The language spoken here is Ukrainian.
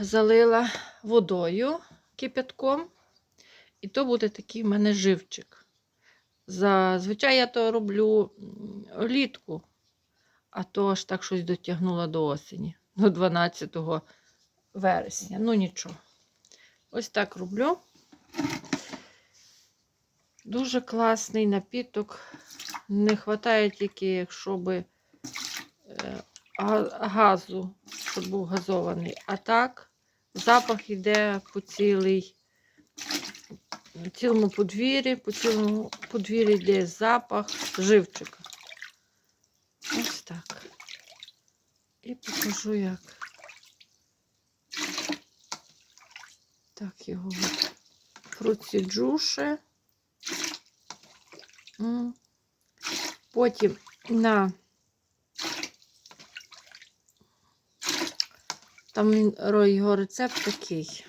залила водою кипятком, і то буде такий в мене живчик. Зазвичай я то роблю влітку, а то аж так щось дотягнула до осені, до 12 вересня. Ну нічого. Ось так роблю. Дуже класний напіток. Не вистачає тільки, якщо би е, газу, щоб був газований. А так, запах йде по цілий, цілому подвір'ї, по цілому подвір'ї йде запах живчика. Ось так. І покажу, як. Так, його от проціджу ще. Потім на там його рецепт такий.